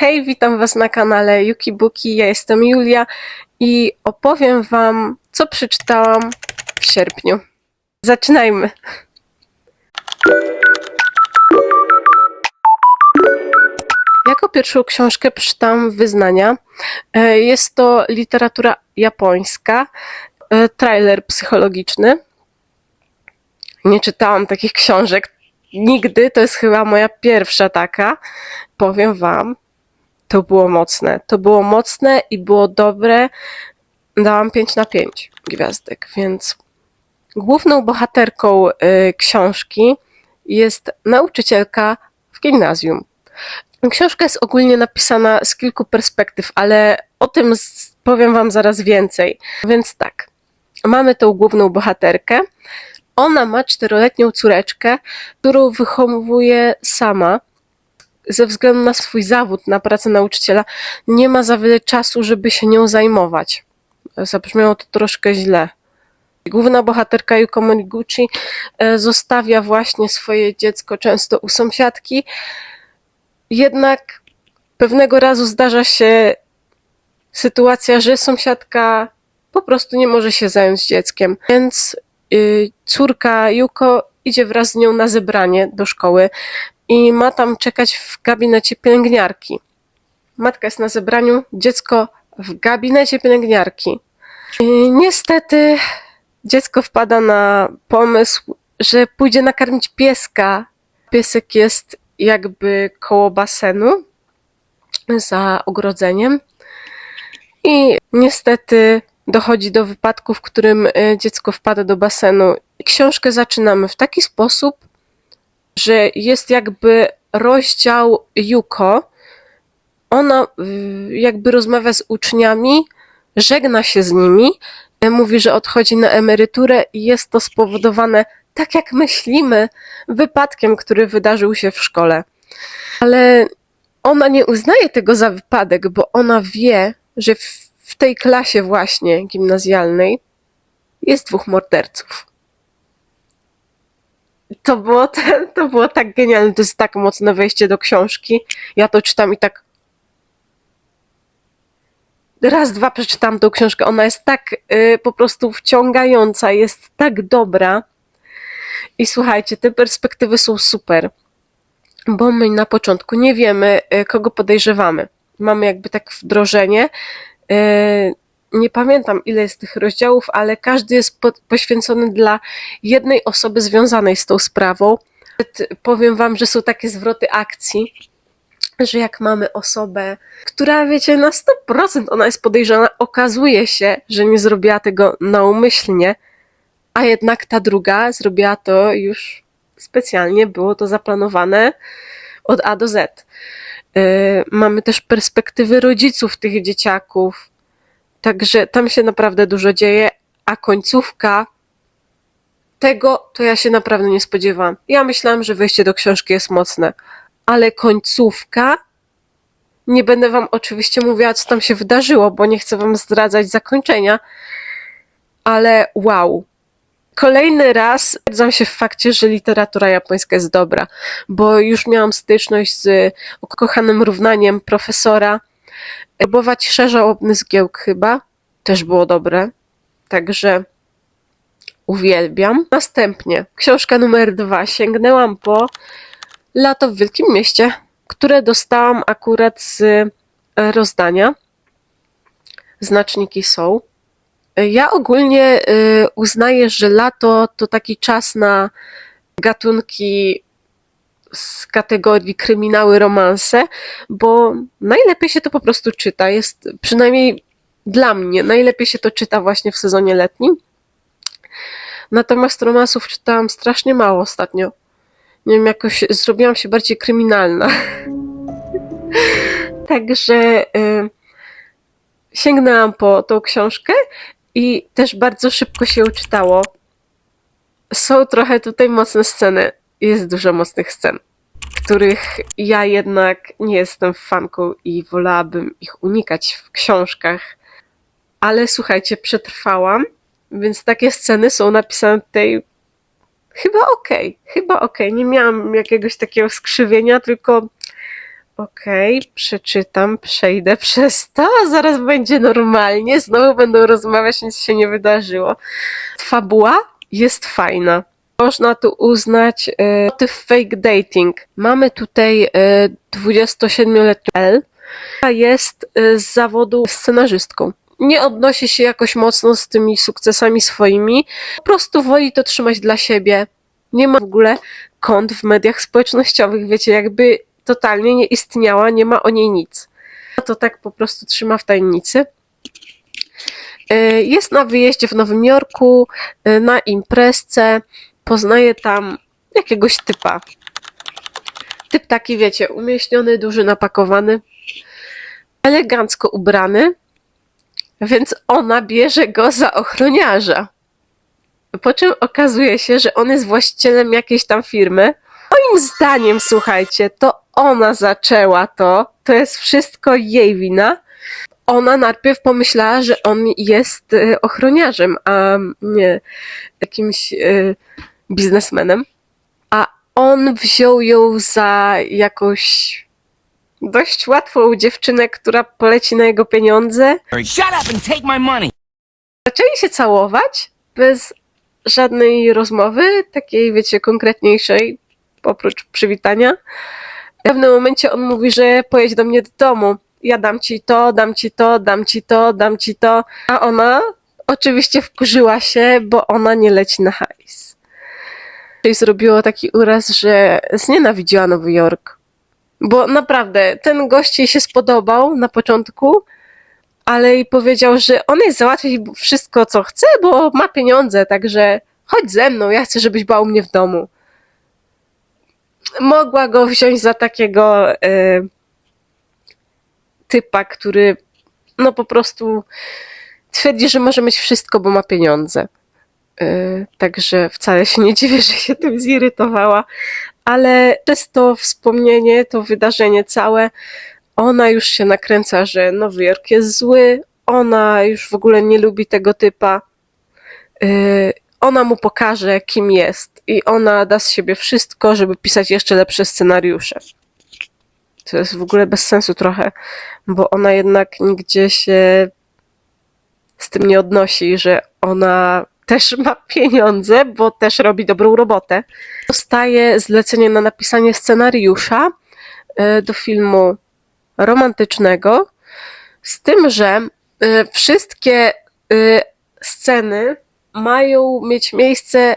Hej, witam Was na kanale Yuki Buki. Ja jestem Julia i opowiem Wam, co przeczytałam w sierpniu. Zaczynajmy. Jako pierwszą książkę przeczytałam Wyznania. E, Jest to literatura japońska, e, trailer psychologiczny. Nie czytałam takich książek nigdy, to jest chyba moja pierwsza taka. Powiem Wam, to było mocne. To było mocne i było dobre. Dałam 5 na 5 gwiazdek, więc główną bohaterką y, książki jest nauczycielka w gimnazjum. Książka jest ogólnie napisana z kilku perspektyw, ale o tym powiem Wam zaraz więcej. Więc tak, mamy tą główną bohaterkę. Ona ma czteroletnią córeczkę, którą wychowuje sama ze względu na swój zawód, na pracę nauczyciela, nie ma za wiele czasu, żeby się nią zajmować. Zabrzmiało to troszkę źle. Główna bohaterka Yuko Moniguchi e, zostawia właśnie swoje dziecko często u sąsiadki, jednak pewnego razu zdarza się sytuacja, że sąsiadka po prostu nie może się zająć dzieckiem, więc y, córka Yuko idzie wraz z nią na zebranie do szkoły i ma tam czekać w gabinecie pielęgniarki. Matka jest na zebraniu, dziecko w gabinecie pielęgniarki. I niestety dziecko wpada na pomysł, że pójdzie nakarmić pieska. Piesek jest jakby koło basenu, za ogrodzeniem. I niestety dochodzi do wypadku, w którym e, dziecko wpada do basenu. Książkę zaczynamy w taki sposób, że jest jakby rozdział Yuko. Ona jakby rozmawia z uczniami, żegna się z nimi, e, mówi, że odchodzi na emeryturę i jest to spowodowane, tak jak myślimy, wypadkiem, który wydarzył się w szkole. Ale ona nie uznaje tego za wypadek, bo ona wie, że w, w tej klasie właśnie gimnazjalnej jest dwóch morderców to było, to było tak genialne, to jest tak mocne wejście do książki. Ja to czytam i tak raz, dwa przeczytam tą książkę. Ona jest tak y, po prostu wciągająca, jest tak dobra. I słuchajcie, te perspektywy są super, bo my na początku nie wiemy, y, kogo podejrzewamy. Mamy jakby tak wdrożenie. Y, nie pamiętam ile jest tych rozdziałów, ale każdy jest po, poświęcony dla jednej osoby związanej z tą sprawą. Powiem wam, że są takie zwroty akcji, że jak mamy osobę, która wiecie na 100% ona jest podejrzana, okazuje się, że nie zrobiła tego naumyślnie, a jednak ta druga zrobiła to już specjalnie, było to zaplanowane od A do Z. Yy, mamy też perspektywy rodziców tych dzieciaków, Także tam się naprawdę dużo dzieje, a końcówka tego to ja się naprawdę nie spodziewałam. Ja myślałam, że wejście do książki jest mocne, ale końcówka nie będę wam oczywiście mówiła, co tam się wydarzyło, bo nie chcę wam zdradzać zakończenia, ale wow. Kolejny raz stwierdzam się w fakcie, że literatura japońska jest dobra, bo już miałam styczność z ukochanym równaniem profesora, próbować szerzałobny zgiełk chyba. Też było dobre. Także uwielbiam. Następnie książka numer dwa. Sięgnęłam po Lato w Wielkim Mieście, które dostałam akurat z e, rozdania. Znaczniki są. Ja ogólnie y, uznaję, że lato to taki czas na gatunki z kategorii kryminały, romanse, bo najlepiej się to po prostu czyta. Jest przynajmniej dla mnie najlepiej się to czyta właśnie w sezonie letnim. Natomiast romansów czytałam strasznie mało ostatnio. Nie wiem, jakoś zrobiłam się bardziej kryminalna. Także y, sięgnęłam po tą książkę i też bardzo szybko się uczytało. Są trochę tutaj mocne sceny. Jest dużo mocnych scen których ja jednak nie jestem fanką i wolałabym ich unikać w książkach. Ale słuchajcie, przetrwałam, więc takie sceny są napisane tutaj chyba okej, chyba okej. Nie miałam jakiegoś takiego skrzywienia, tylko Okej, przeczytam, przejdę przez to, zaraz będzie normalnie, znowu będą rozmawiać, nic się nie wydarzyło. Fabuła jest fajna. Można tu uznać e, motyw fake dating. Mamy tutaj e, 27-letnią L, która jest e, z zawodu scenarzystką. Nie odnosi się jakoś mocno z tymi sukcesami swoimi, po prostu woli to trzymać dla siebie. Nie ma w ogóle kont w mediach społecznościowych, wiecie, jakby totalnie nie istniała, nie ma o niej nic. To tak po prostu trzyma w tajemnicy. E, Jest na wyjeździe w Nowym Jorku, e, na imprezce, poznaje tam jakiegoś typa. Typ taki, wiecie, umieśniony, duży, napakowany, elegancko ubrany, więc ona bierze go za ochroniarza. Po czym okazuje się, że on jest właścicielem jakiejś tam firmy. Moim zdaniem, słuchajcie, to ona zaczęła to. To jest wszystko jej wina. Ona najpierw pomyślała, że on jest y, ochroniarzem, a nie jakimś y, biznesmenem. A on wziął ją za jakąś dość łatwą dziewczynę, która poleci na jego pieniądze. Shut up and take my money. Zaczęli się całować bez żadnej rozmowy, takiej, wiecie, konkretniejszej, oprócz przywitania. W pewnym momencie on mówi, że pojedź do mnie do domu. Ja dam ci to, dam ci to, dam ci to, dam ci to. A ona oczywiście wkurzyła się, bo ona nie leci na hajs. Czyli zrobiło taki uraz, że znienawidziła Nowy Jork. Bo naprawdę, ten gość jej się spodobał na początku, ale jej powiedział, że on jest załatwić wszystko, co chce, bo ma pieniądze, także chodź ze mną, ja chcę, żebyś była u mnie w domu. Mogła go wziąć za takiego e, typa, który no po prostu twierdzi, że może mieć wszystko, bo ma pieniądze. E, także wcale się nie dziwię, że się tym zirytowała, ale przez to wspomnienie, to wydarzenie całe, ona już się nakręca, że Nowy Jork jest zły, ona już w ogóle nie lubi tego typa. Yy, ona mu pokaże, kim jest, i ona da z siebie wszystko, żeby pisać jeszcze lepsze scenariusze. To jest w ogóle bez sensu trochę, bo ona jednak nigdzie się z tym nie odnosi, że ona też ma pieniądze, bo też robi dobrą robotę. Dostaje zlecenie na napisanie scenariusza yy, do filmu romantycznego, z tym, że y, wszystkie y, sceny mają mieć miejsce y,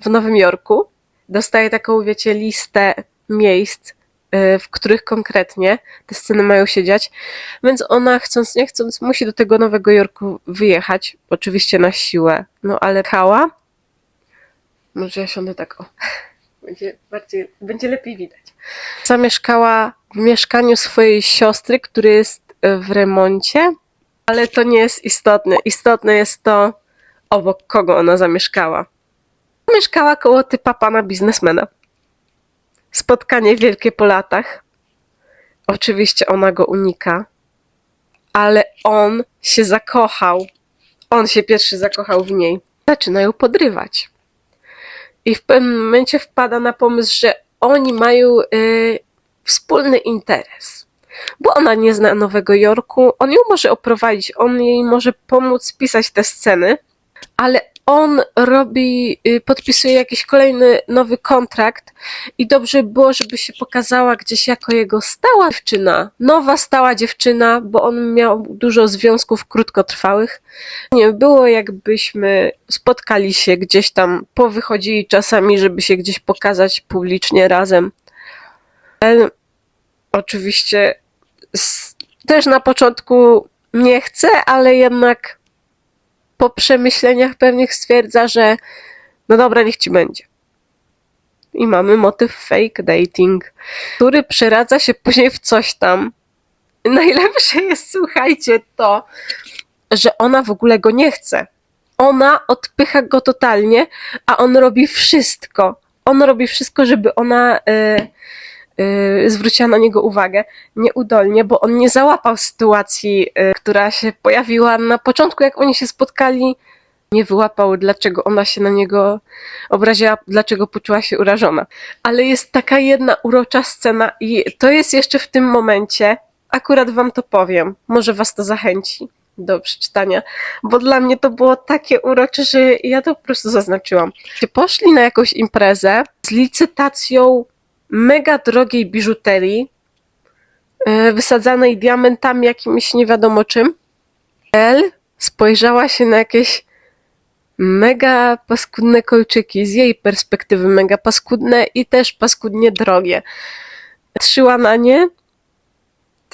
w Nowym Jorku. Dostaje taką, wiecie, listę miejsc, y, w których konkretnie te sceny mają się dziać, więc ona chcąc nie chcąc musi do tego Nowego Jorku wyjechać, oczywiście na siłę, no ale Kała, może ja siądę tak o, będzie, bardziej, będzie lepiej widać. Zamieszkała w mieszkaniu swojej siostry, który jest e, w remoncie, ale to nie jest istotne. Istotne jest to, obok kogo ona zamieszkała. Mieszkała koło typa pana biznesmena. Spotkanie wielkie po latach. Oczywiście ona go unika, ale on się zakochał. On się pierwszy zakochał w niej. Zaczyna ją podrywać. I w pewnym momencie wpada na pomysł, że oni mają y, wspólny interes. Bo ona nie zna Nowego Jorku, on ją może oprowadzić, on jej może pomóc pisać te sceny, ale on robi, y, podpisuje jakiś kolejny nowy kontrakt i dobrze by było, żeby się pokazała gdzieś jako jego stała dziewczyna, nowa stała dziewczyna, bo on miał dużo związków krótkotrwałych. Nie było jakbyśmy spotkali się gdzieś tam, powychodzili czasami, żeby się gdzieś pokazać publicznie razem. Oczywiście też na początku nie chce, ale jednak po przemyśleniach pewnych stwierdza, że no dobra, niech ci będzie. I mamy motyw fake dating, który przeradza się później w coś tam. Najlepsze jest, słuchajcie, to, że ona w ogóle go nie chce. Ona odpycha go totalnie, a on robi wszystko. On robi wszystko, żeby ona e, e, zwróciła na niego uwagę. Nieudolnie, bo on nie załapał sytuacji, e, która się pojawiła na początku, jak oni się spotkali nie wyłapał, dlaczego ona się na niego obraziła, dlaczego poczuła się urażona. Ale jest taka jedna urocza scena i to jest jeszcze w tym momencie, akurat wam to powiem, może was to zachęci do przeczytania, bo dla mnie to było takie urocze, że ja to po prostu zaznaczyłam. Poszli na jakąś imprezę z licytacją mega drogiej biżuterii, e, wysadzanej diamentami jakimiś nie wiadomo czym. El spojrzała się na jakieś mega paskudne kolczyki, z jej perspektywy mega paskudne i też paskudnie drogie. Patrzyła na nie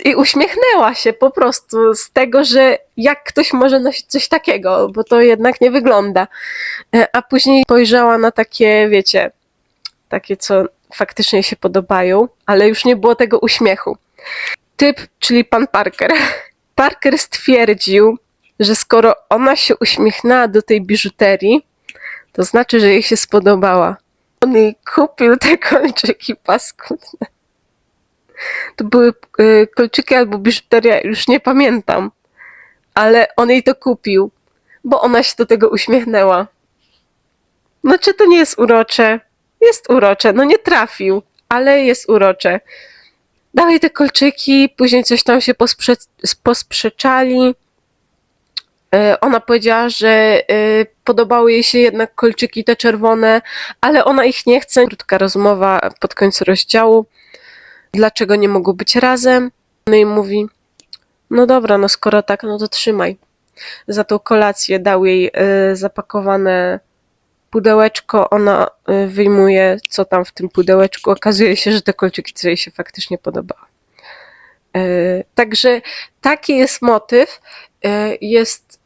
i uśmiechnęła się po prostu z tego, że jak ktoś może nosić coś takiego, bo to jednak nie wygląda. E, A później spojrzała na takie, wiecie, takie, co faktycznie się podobają, ale już nie było tego uśmiechu. Typ, czyli pan Parker. Parker stwierdził, że skoro ona się uśmiechnęła do tej biżuterii, to znaczy, że jej się spodobała. On jej kupił te kolczyki paskudne. To były y, kolczyki albo biżuteria, już nie pamiętam. Ale on jej to kupił, bo ona się do tego uśmiechnęła. No czy to nie jest urocze? Jest urocze. No nie trafił, ale jest urocze. Dawaj te kolczyki, później coś tam się posprze- posprzeczali. E, Ona powiedziała, że e, podobały jej się jednak kolczyki te czerwone, ale ona ich nie chce. Krótka rozmowa pod końcu rozdziału. Dlaczego nie mogą być razem? No i mówi, no dobra, no skoro tak, no to trzymaj. Za tą kolację dał jej e, zapakowane pudełeczko, ona e, wyjmuje, co tam w tym pudełeczku. Okazuje się, że te kolczyki co jej się faktycznie podobały. E, Także taki jest motyw. E, Jest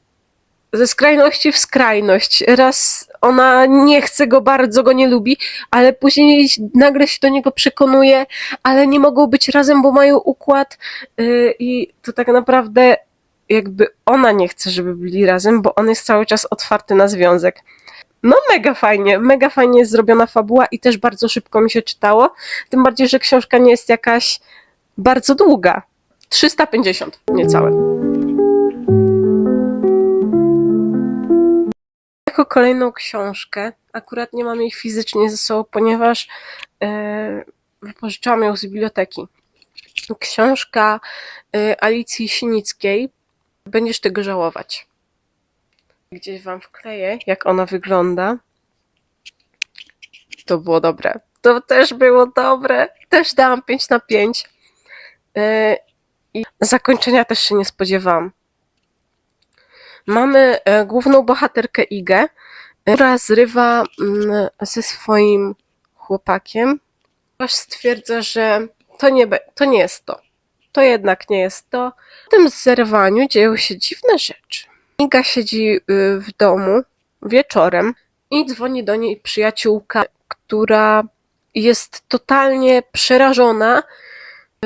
ze skrajności w skrajność. Raz ona nie chce go bardzo, go nie lubi, ale później nagle się do niego przekonuje, ale nie mogą być razem, bo mają układ y, i to tak naprawdę jakby ona nie chce, żeby byli razem, bo on jest cały czas otwarty na związek. No mega fajnie, mega fajnie jest zrobiona fabuła i też bardzo szybko mi się czytało, tym bardziej, że książka nie jest jakaś bardzo długa. 350 niecałe. Jako kolejną książkę, akurat nie mam jej fizycznie ze sobą, ponieważ e, wypożyczałam ją z biblioteki. Książka e, Alicji Sinickiej. Będziesz tego żałować. Gdzieś wam wkleję, jak ona wygląda. To było dobre. To też było dobre. Też dałam 5 na 5. E, I zakończenia też się nie spodziewałam. Mamy e, główną bohaterkę Igę, która zrywa mm, ze swoim chłopakiem, aż stwierdza, że to nie, to nie jest to. To jednak nie jest to. W tym zerwaniu dzieją się dziwne rzeczy. Iga siedzi y, w domu wieczorem i dzwoni do niej przyjaciółka, która jest totalnie przerażona.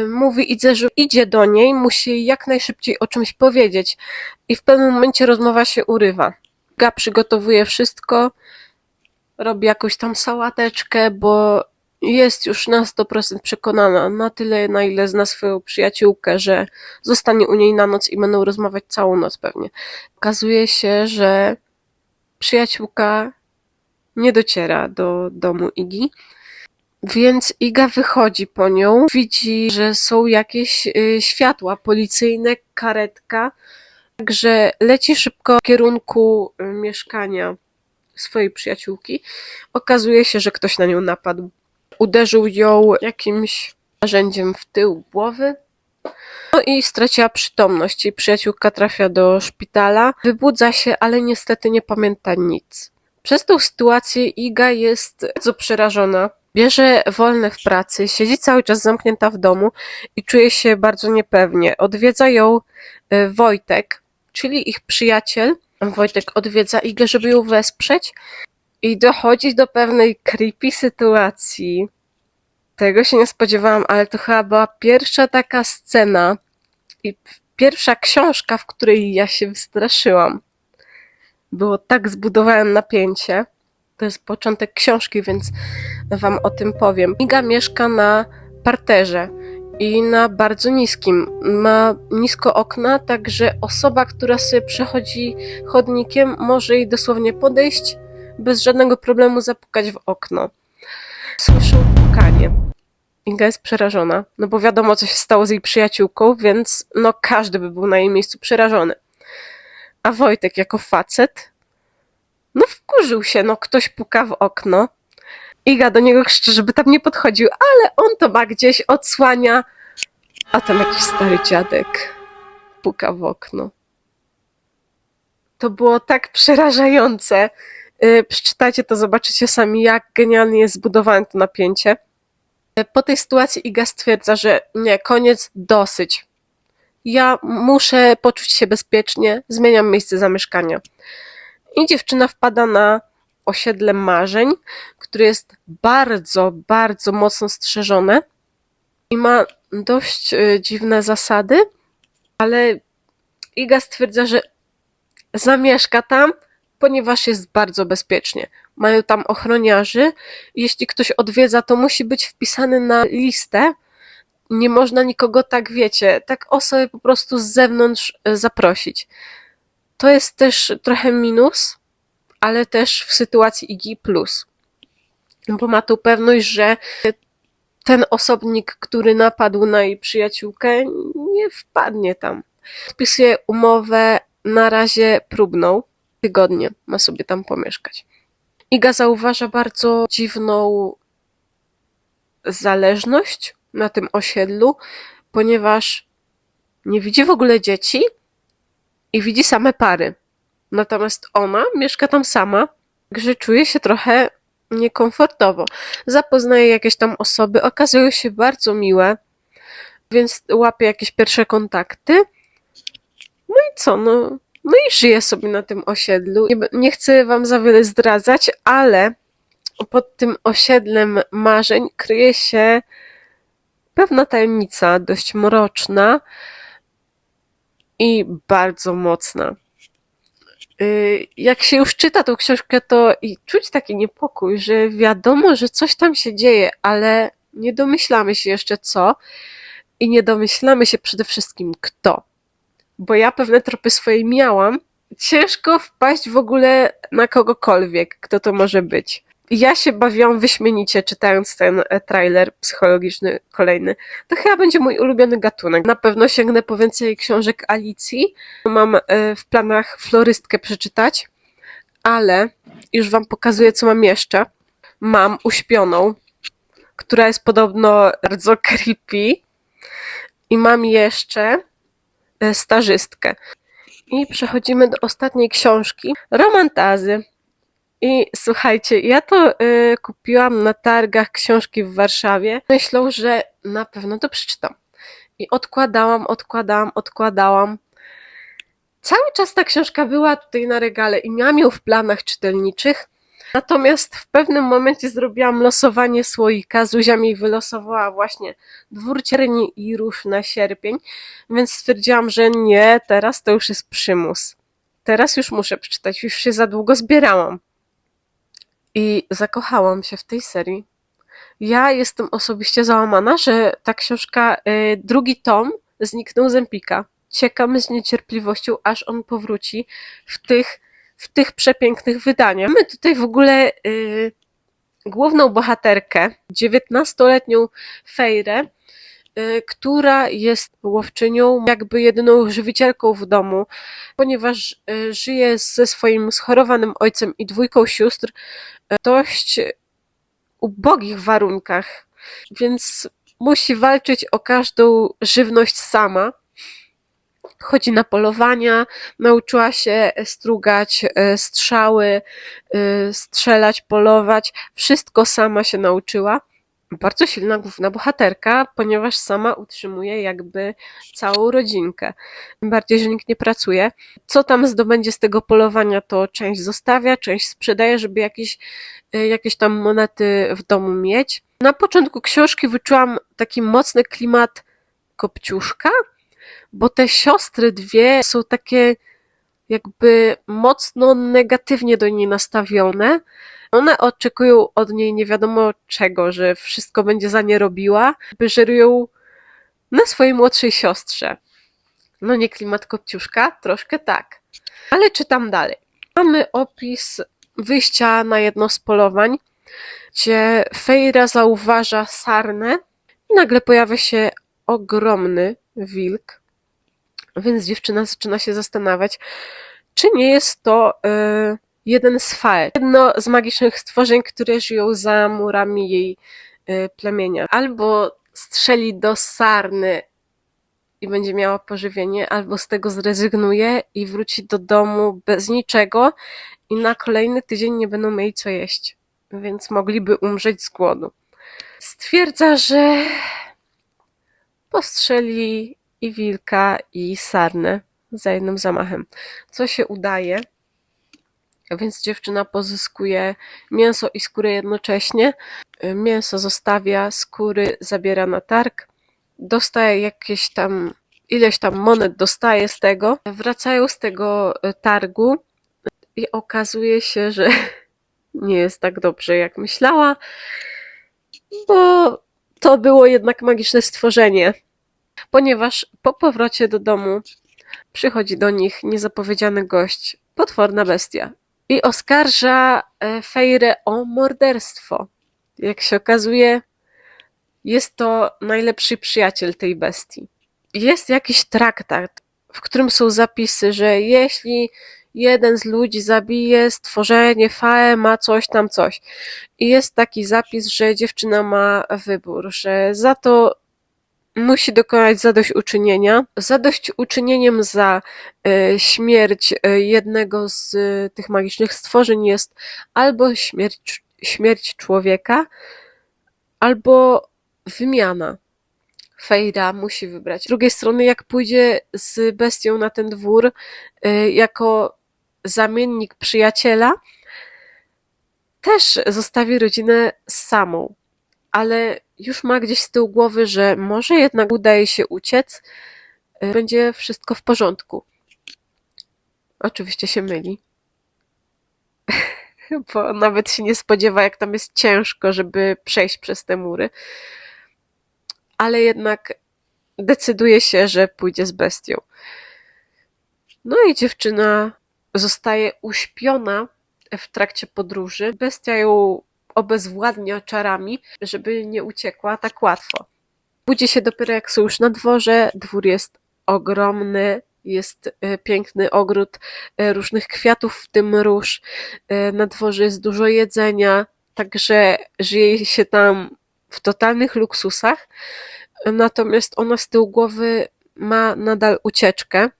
Mówi Idze, że idzie do niej, musi jak najszybciej o czymś powiedzieć. I w pewnym momencie rozmowa się urywa. Iga przygotowuje wszystko, robi jakąś tam sałateczkę, bo jest już na 100% przekonana, na tyle na ile zna swoją przyjaciółkę, że zostanie u niej na noc i będą rozmawiać całą noc pewnie. Okazuje się, że przyjaciółka nie dociera do domu Igi, więc Iga wychodzi po nią, widzi, że są jakieś y, światła policyjne, karetka, także leci szybko w kierunku y, mieszkania swojej przyjaciółki. Okazuje się, że ktoś na nią napadł. Uderzył ją jakimś narzędziem w tył głowy. No i straciła przytomność. Jej przyjaciółka trafia do szpitala, wybudza się, ale niestety nie pamięta nic. Przez tą sytuację Iga jest bardzo przerażona. Bierze wolne w pracy, siedzi cały czas zamknięta w domu i czuje się bardzo niepewnie. Odwiedza ją e, Wojtek, czyli ich przyjaciel. Wojtek odwiedza Igę, żeby ją wesprzeć i dochodzi do pewnej creepy sytuacji. Tego się nie spodziewałam, ale to chyba była pierwsza taka scena i pierwsza książka, w której ja się wystraszyłam. Było tak zbudowałem napięcie. To jest początek książki, więc wam o tym powiem. Iga mieszka na parterze i na bardzo niskim. Ma nisko okna, także osoba, która sobie przechodzi chodnikiem, może jej dosłownie podejść, bez żadnego problemu zapukać w okno. Słyszę pukanie. Inga jest przerażona, no bo wiadomo, co się stało z jej przyjaciółką, więc no każdy by był na jej miejscu przerażony. A Wojtek jako facet, no wkurzył się, no ktoś puka w okno. Iga do niego krzyczy, żeby tam nie podchodził, ale on to ma gdzieś, odsłania, a tam jakiś stary dziadek puka w okno. To było tak przerażające. Yy, Przeczytajcie to, zobaczycie sami, jak genialnie jest zbudowane to napięcie. Yy, Po tej sytuacji Iga stwierdza, że nie, koniec, dosyć. Ja muszę poczuć się bezpiecznie, zmieniam miejsce zamieszkania. I dziewczyna wpada na osiedle marzeń, które jest bardzo, bardzo mocno strzeżone i ma dość y, dziwne zasady, ale Iga stwierdza, że zamieszka tam, ponieważ jest bardzo bezpiecznie. Mają tam ochroniarzy. Jeśli ktoś odwiedza, to musi być wpisany na listę. Nie można nikogo tak, wiecie, tak osobę po prostu z zewnątrz y, zaprosić. To jest też trochę minus, ale też w sytuacji Igi plus. Bo ma tu pewność, że ten osobnik, który napadł na jej przyjaciółkę, nie wpadnie tam. Podpisuje umowę na razie próbną. Tygodnie ma sobie tam pomieszkać. Iga zauważa bardzo dziwną zależność na tym osiedlu, ponieważ nie widzi w ogóle dzieci i widzi same pary. Natomiast ona mieszka tam sama, także czuje się trochę niekomfortowo. Zapoznaje jakieś tam osoby, okazują się bardzo miłe, więc łapie jakieś pierwsze kontakty. No i co, no, no i żyje sobie na tym osiedlu. Nie, nie chcę wam za wiele zdradzać, ale pod tym osiedlem marzeń kryje się pewna tajemnica, dość mroczna i bardzo mocna. Y, jak się już czyta tą książkę, to i czuć taki niepokój, że wiadomo, że coś tam się dzieje, ale nie domyślamy się jeszcze co i nie domyślamy się przede wszystkim kto. Bo ja pewne tropy swoje miałam. Ciężko wpaść w ogóle na kogokolwiek, kto to może być. Ja się bawiłam wyśmienicie czytając ten e, trailer psychologiczny kolejny. To chyba będzie mój ulubiony gatunek. Na pewno sięgnę po więcej książek Alicji. Mam e, w planach florystkę przeczytać, ale już wam pokazuję, co mam jeszcze. Mam uśpioną, która jest podobno bardzo creepy. I mam jeszcze stażystkę. I przechodzimy do ostatniej książki. Romantazy. I słuchajcie, ja to y, kupiłam na targach książki w Warszawie. Myślą, że na pewno to przeczytam. I odkładałam, odkładałam, odkładałam. Cały czas ta książka była tutaj na regale i miałam ją w planach czytelniczych. Natomiast w pewnym momencie zrobiłam losowanie słoika. Zuzia mi wylosowała właśnie Dwór Cierni i Róż na sierpień, więc stwierdziłam, że nie, teraz to już jest przymus. Teraz już muszę przeczytać, już się za długo zbierałam. I zakochałam się w tej serii. Ja jestem osobiście załamana, że ta książka, y, drugi tom, zniknął z Empika. Czekam z niecierpliwością, aż on powróci w tych, w tych przepięknych wydaniach. Mamy tutaj w ogóle y, główną bohaterkę, 19-letnią Fejrę, y, która jest łowczynią, jakby jedyną żywicielką w domu, ponieważ y, żyje ze swoim schorowanym ojcem i dwójką sióstr w dość ubogich warunkach, więc musi walczyć o każdą żywność sama. Chodzi na polowania, nauczyła się strugać e, strzały, e, strzelać, polować. Wszystko sama się nauczyła. Bardzo silna główna bohaterka, ponieważ sama utrzymuje jakby całą rodzinkę. Tym bardziej, że nikt nie pracuje. Co tam zdobędzie z tego polowania, to część zostawia, część sprzedaje, żeby jakieś, e, jakieś tam monety w domu mieć. Na początku książki wyczułam taki mocny klimat kopciuszka, bo te siostry dwie są takie jakby mocno negatywnie do niej nastawione. One oczekują od niej nie wiadomo czego, że wszystko będzie za nie robiła, by żerują na swojej młodszej siostrze. No nie klimat kopciuszka, troszkę tak. Ale czytam dalej. Mamy opis wyjścia na jedno z polowań, gdzie Fejra zauważa sarnę i nagle pojawia się ogromny wilk. Więc dziewczyna zaczyna się zastanawiać, czy nie jest to y, jeden z faet, jedno z magicznych stworzeń, które żyją za murami jej y, plemienia. Albo strzeli do sarny i będzie miała pożywienie, albo z tego zrezygnuje i wróci do domu bez niczego i na kolejny tydzień nie będą mieli co jeść, więc mogliby umrzeć z głodu. Stwierdza, że postrzeli i wilka, i sarnę za jednym zamachem. Co się udaje, więc dziewczyna pozyskuje mięso i skórę jednocześnie. Mięso zostawia, skóry zabiera na targ, dostaje jakieś tam, ileś tam monet dostaje z tego. Wracają z tego e, targu i okazuje się, że nie jest tak dobrze jak myślała, bo to było jednak magiczne stworzenie. Ponieważ po powrocie do domu przychodzi do nich niezapowiedziany gość, potworna bestia, i oskarża e, Fejrę o morderstwo. Jak się okazuje, jest to najlepszy przyjaciel tej bestii. Jest jakiś traktat, w którym są zapisy, że jeśli jeden z ludzi zabije stworzenie, fae, ma coś tam, coś. I jest taki zapis, że dziewczyna ma wybór, że za to musi dokonać zadośćuczynienia. Zadośćuczynieniem za e, śmierć e, jednego z e, tych magicznych stworzeń jest albo śmierć, śmierć człowieka, albo wymiana. Fejra musi wybrać. Z drugiej strony, jak pójdzie z bestią na ten dwór jako zamiennik przyjaciela, też zostawi rodzinę samą, ale już ma gdzieś z tyłu głowy, że może jednak uda jej się uciec, y, będzie wszystko w porządku. Oczywiście się myli. Bo nawet się nie spodziewa, jak tam jest ciężko, żeby przejść przez te mury ale jednak decyduje się, że pójdzie z bestią. No i dziewczyna zostaje uśpiona w trakcie podróży. Bestia ją obezwładnia czarami, żeby nie uciekła tak łatwo. Budzi się dopiero jak są już na dworze. Dwór jest ogromny, jest e, piękny ogród e, różnych kwiatów, w tym róż. E, Na dworze jest dużo jedzenia, także żyje się tam w totalnych luksusach. Natomiast ona z tyłu głowy ma nadal ucieczkę.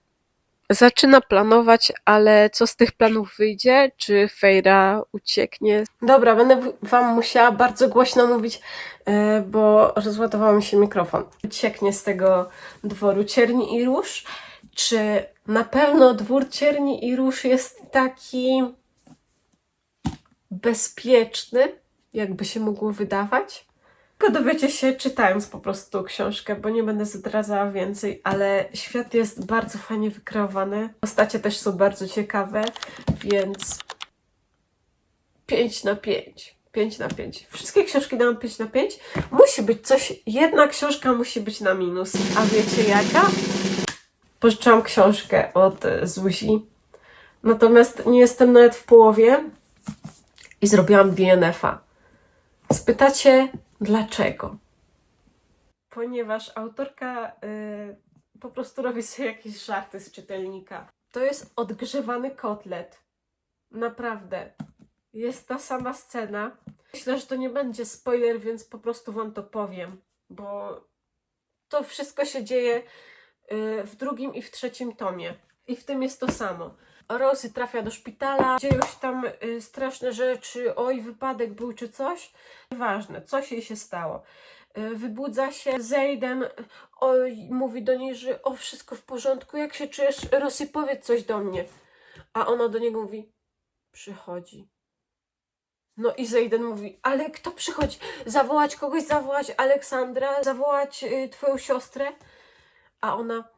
Zaczyna planować, ale co z tych planów wyjdzie? Czy Fejra ucieknie? Dobra, będę Wam musiała bardzo głośno mówić, e, bo rozładował mi się mikrofon. Ucieknie z tego dworu Cierni i Róż? Czy na pewno dwór Cierni i Róż jest taki bezpieczny, jakby się mogło wydawać? Tylko dowiecie się czytając po prostu książkę, bo nie będę zdradzała więcej, ale świat jest bardzo fajnie wykreowany. Postacie też są bardzo ciekawe, więc 5 na 5. 5 na 5. Wszystkie książki dałam 5 na 5. Musi być coś, jedna książka musi być na minus. A wiecie jaka? Pożyczyłam książkę od Zuzi. Natomiast nie jestem nawet w połowie i zrobiłam DNF-a. Spytacie, dlaczego? Ponieważ autorka y, po prostu robi sobie jakieś żarty z czytelnika. To jest odgrzewany kotlet. Naprawdę. Jest ta sama scena. Myślę, że to nie będzie spoiler, więc po prostu wam to powiem, bo to wszystko się dzieje y, w drugim i w trzecim tomie. I w tym jest to samo. Rosy trafia do szpitala, dzieją się tam y, straszne rzeczy, oj, wypadek był czy coś. Nieważne, coś jej się stało. Y, Wybudza się, Zejden oj, mówi do niej, że o, wszystko w porządku, jak się czujesz, Rosy, powiedz coś do mnie. A ona do niego mówi, przychodzi. No i Zejden mówi, ale kto przychodzi? Zawołać kogoś, zawołać Aleksandra, zawołać y, twoją siostrę? A ona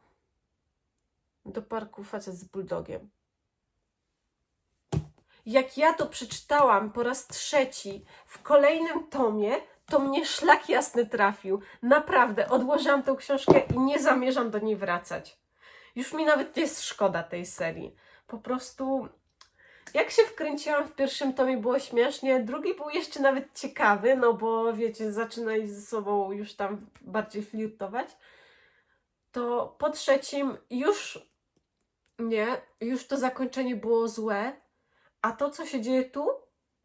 do parku facet z bulldogiem. Jak ja to przeczytałam po raz trzeci w kolejnym tomie, to mnie szlak jasny trafił. Naprawdę, odłożyłam tą książkę i nie zamierzam do niej wracać. Już mi nawet jest szkoda tej serii. Po prostu, jak się wkręciłam w pierwszym tomie, było śmiesznie. Drugi był jeszcze nawet ciekawy, no bo wiecie, zaczynaj ze sobą już tam bardziej flirtować. To po trzecim już nie, już to zakończenie było złe, a to, co się dzieje tu,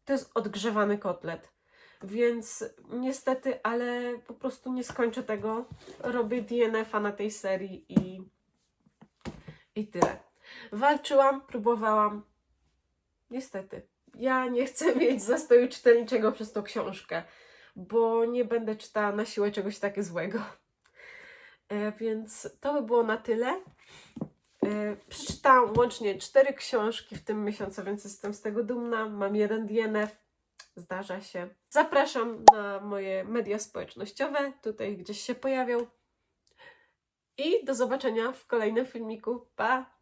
to jest odgrzewany kotlet. Więc niestety, ale po prostu nie skończę tego. Robię DNF-a na tej serii i, i tyle. Walczyłam, próbowałam. Niestety. Ja nie chcę mieć zastoju czytelniczego przez tą książkę, bo nie będę czytała na siłę czegoś takiego złego. E, więc to by było na tyle. E, Przeczytałam łącznie cztery książki w tym miesiącu, więc jestem z tego dumna. Mam jeden DNF. Zdarza się. Zapraszam na moje media społecznościowe. Tutaj gdzieś się pojawią. I do zobaczenia w kolejnym filmiku. Pa!